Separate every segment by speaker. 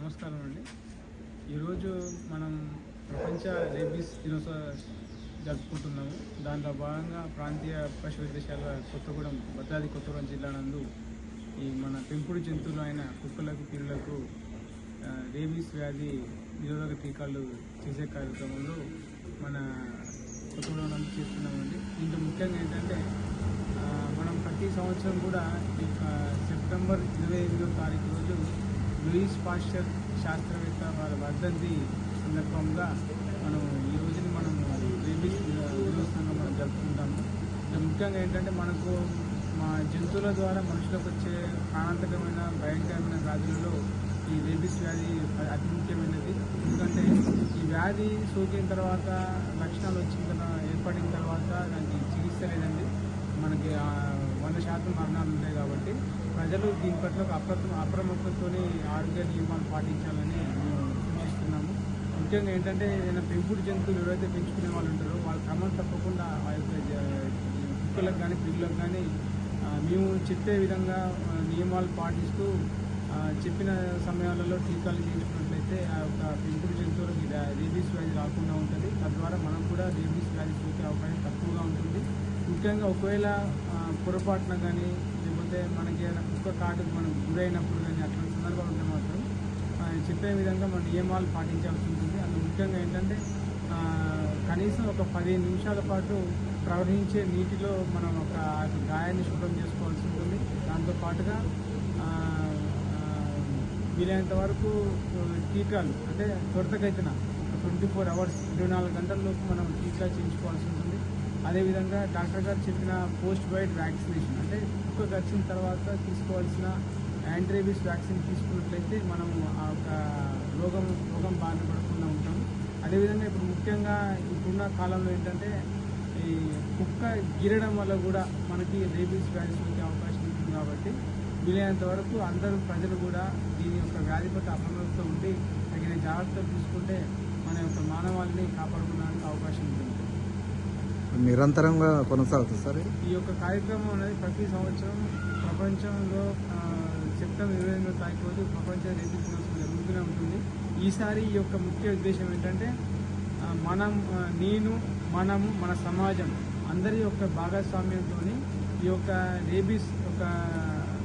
Speaker 1: నమస్కారం అండి. ఈరోజు మనం ప్రపంచ రేబీస్ దినోత్సవం జరుపుకుంటున్నాము. దాంట్లో భాగంగా ప్రాంతీయ పశు వైద్యశాల కొత్తగూడెం భద్రాద్రి కొత్తగూడెం జిల్లా నందు ఈ మన పెంపుడు జంతువులు అయిన కుక్కలకు పిల్లలకు రేబీస్ వ్యాధి నిరోధక టీకాలు చేసే కార్యక్రమంలో మన కొత్తగూడెం నందు చేస్తున్నామండి. దీంట్లో ముఖ్యంగా ఏంటంటే మనం ప్రతి సంవత్సరం కూడా ఈ సెప్టెంబర్ ఇరవై ఎనిమిదో తారీఖు రోజు లూయిస్ పాశ్చర్ శాస్త్రవేత్త వారి వర్ధంతి సందర్భంగా మనం ఈ రోజుని మనం రేబీస్ దినోత్సవంగా మనం జరుపుకుంటాము. ముఖ్యంగా ఏంటంటే మనకు మా జంతువుల ద్వారా మనుషులకు వచ్చే ప్రాణాంతకమైన భయంకరమైన వ్యాధులలో ఈ రేబీస్ వ్యాధి అతి ముఖ్యమైనది. ఎందుకంటే ఈ వ్యాధి సోకిన తర్వాత లక్షణాలు వచ్చిన తర్వాత ఏర్పడిన తర్వాత దానికి చికిత్స లేదండి. మనకి వంద శాతం మరణాలు ఉంటాయి కాబట్టి ప్రజలు దీని పట్ల ఒక అప్రమ అప్రమత్తంతో ఆరోగ్య నియమాలు పాటించాలని మేము సూచిస్తున్నాము ముఖ్యంగా ఏంటంటే ఏదైనా పెంపుడు జంతువులు ఎవరైతే పెంచుకునే వాళ్ళు ఉంటారో వాళ్ళు క్రమం తప్పకుండా ఆ యొక్క కుక్కలకు కానీ పిల్లలకు కానీ మేము చెప్పే విధంగా నియమాలు పాటిస్తూ చెప్పిన సమయాలలో టీకాలు చేయించుకున్నట్లయితే ఆ యొక్క పెంపుడు జంతువులకి రేబీస్ వ్యాధి రాకుండా ఉంటుంది. తద్వారా మనం కూడా రేబీస్ వ్యాధి సోకే అవకాశం తక్కువగా ఉంటుంది. ముఖ్యంగా ఒకవేళ పొరపాటున కానీ లేకపోతే మనకి ఏదైనా కుక్క కాటుకు మనం గురైనప్పుడు కానీ అట్లాంటి సందర్భాలు ఉంటే మాత్రం చెప్పే విధంగా మన నియమాలు పాటించాల్సి ఉంటుంది. అందులో ముఖ్యంగా ఏంటంటే కనీసం ఒక పదిహేను నిమిషాల పాటు ప్రవహించే నీటిలో మనం ఒక గాయాన్ని శుభ్రం చేసుకోవాల్సి ఉంటుంది. దాంతో పాటుగా వీలైనంత వరకు టీకాలు అంటే త్వరితగతిన ట్వంటీ ఫోర్ అవర్స్ ఇరవై నాలుగు గంటల్లోపు మనం టీకా చేయించుకోవాల్సి ఉంటుంది. అదేవిధంగా డాక్టర్ గారు చెప్పిన పోస్ట్ బైడ్ వ్యాక్సినేషన్ అంటే కుక్కకు గడిచిన తర్వాత తీసుకోవాల్సిన యాంట్రేబిస్ వ్యాక్సిన్ తీసుకున్నట్లయితే మనం ఆ యొక్క రోగం రోగం బారిన పడకుండా ఉంటాం. అదేవిధంగా ఇప్పుడు ముఖ్యంగా ఇప్పుడున్న కాలంలో ఏంటంటే ఈ కుక్క గిరడం వల్ల కూడా మనకి రేబీస్ వ్యాధి సోకే అవకాశం ఉంటుంది కాబట్టి వీలైనంత వరకు అందరూ ప్రజలు కూడా దీని యొక్క వ్యాధి పట్ల అప్రమత్తంతో ఉండి తగిన జాగ్రత్తలు తీసుకుంటే మన యొక్క మానవాళిని కాపాడుకోవడానికి అవకాశం ఉంటుంది.
Speaker 2: నిరంతరంగా కొనసాగుతుంది. సార్
Speaker 1: ఈ యొక్క కార్యక్రమం అనేది ప్రతి సంవత్సరం ప్రపంచంలో సెప్టెంబర్ ఇరవై ఎనిమిదో తారీఖు రోజు ప్రపంచ రేబీస్ దినోత్సవం జరుగుతూనే ఉంటుంది. ఈసారి ఈ యొక్క ముఖ్య ఉద్దేశం ఏంటంటే మనం నేను మనము మన సమాజం అందరి యొక్క భాగస్వామ్యంతో ఈ యొక్క రేబీస్ ఒక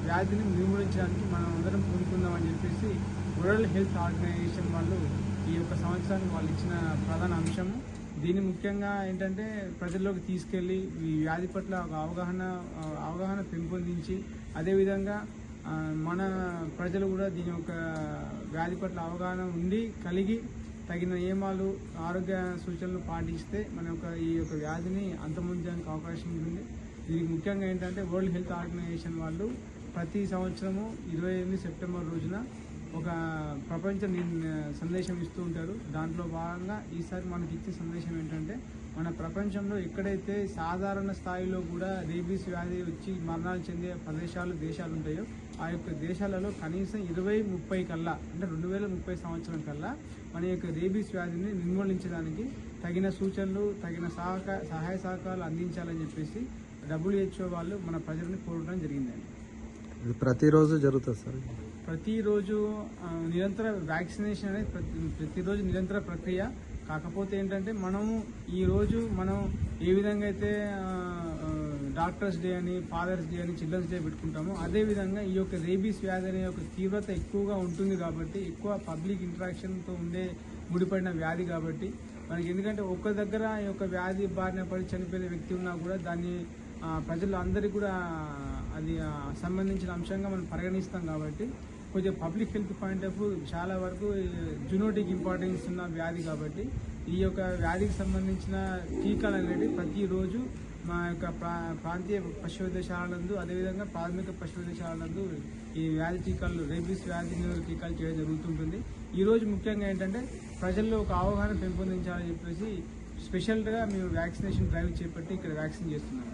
Speaker 1: వ్యాధిని నిర్మూలించడానికి మనం అందరం పూనుకుందామని చెప్పేసి వరల్డ్ హెల్త్ ఆర్గనైజేషన్ వాళ్ళు ఈ యొక్క సంవత్సరానికి వాళ్ళు ఇచ్చిన ప్రధాన అంశము. దీన్ని ముఖ్యంగా ఏంటంటే ప్రజల్లోకి తీసుకెళ్ళి ఈ వ్యాధి పట్ల ఒక అవగాహన అవగాహన పెంపొందించి అదేవిధంగా మన ప్రజలు కూడా దీని యొక్క వ్యాధి పట్ల అవగాహన ఉండి కలిగి తగిన నియమాలు ఆరోగ్య సూచనలు పాటిస్తే మన యొక్క ఈ యొక్క వ్యాధిని అంతమొందడానికి అవకాశం ఉంటుంది. దీనికి ముఖ్యంగా ఏంటంటే వరల్డ్ హెల్త్ ఆర్గనైజేషన్ వాళ్ళు ప్రతి సంవత్సరము ఇరవై ఎనిమిది సెప్టెంబర్ రోజున ఒక ప్రపంచ ని- సందేశం ఇస్తూ ఉంటారు. దాంట్లో భాగంగా ఈసారి మనకి ఇచ్చే సందేశం ఏంటంటే మన ప్రపంచంలో ఎక్కడైతే సాధారణ స్థాయిలో కూడా రేబీస్ వ్యాధి వచ్చి మరణాలు చెందే ప్రదేశాలు దేశాలు ఉంటాయో ఆ యొక్క దేశాలలో కనీసం ఇరవై ముప్పై కల్లా అంటే రెండు వేల ముప్పై సంవత్సరం కల్లా మన యొక్క రేబీస్ వ్యాధిని నిర్మూలించడానికి తగిన సూచనలు తగిన సహక సహాయ సహకారాలు అందించాలని చెప్పేసి డబ్ల్యూహెచ్ఓ వాళ్ళు మన ప్రజల్ని కోరడం జరిగిందండి.
Speaker 2: ఇది ప్రతిరోజు జరుగుతుంది సార్?
Speaker 1: ప్రతిరోజు నిరంతర వ్యాక్సినేషన్ అనేది ప్రతి ప్రతిరోజు నిరంతర ప్రక్రియ. కాకపోతే ఏంటంటే మనము ఈరోజు మనం ఏ విధంగా అయితే డాక్టర్స్ డే అని ఫాదర్స్ డే అని చిల్డ్రన్స్ డే పెట్టుకుంటామో అదే విధంగా ఈ యొక్క రేబీస్ వ్యాధి అనే యొక్క తీవ్రత ఎక్కువగా ఉంటుంది కాబట్టి ఎక్కువ పబ్లిక్ ఇంటరాక్షన్తో ఉండే ముడిపడిన వ్యాధి కాబట్టి మనకి ఎందుకంటే ఒక్క దగ్గర ఈ యొక్క వ్యాధి బారిన పడి చనిపోయిన వ్యక్తి ఉన్నా కూడా దాన్ని ప్రజలందరికీ ప్రజలు కూడా అది సంబంధించిన అంశంగా మనం పరిగణిస్తాం కాబట్టి కొంచెం పబ్లిక్ హెల్త్ పాయింట్ ఆఫ్ చాలా వరకు జునోటిక్ ఇంపార్టెన్స్ ఉన్న వ్యాధి కాబట్టి ఈ యొక్క వ్యాధికి సంబంధించిన టీకాలు అనేవి ప్రతిరోజు మా యొక్క ప్రా ప్రాంతీయ పశువైద్యశాలందు అదేవిధంగా ప్రాథమిక పశువైద్యశాలందు ఈ వ్యాధి టీకాలు రేబీస్ వ్యాధి నిరోధక టీకాలు చేయడం జరుగుతుంటుంది. ఈరోజు ముఖ్యంగా ఏంటంటే ప్రజల్లో ఒక అవగాహన పెంపొందించాలని చెప్పేసి స్పెషల్గా మేము వ్యాక్సినేషన్ డ్రైవ్ చేపట్టి ఇక్కడ వ్యాక్సిన్ చేస్తున్నాం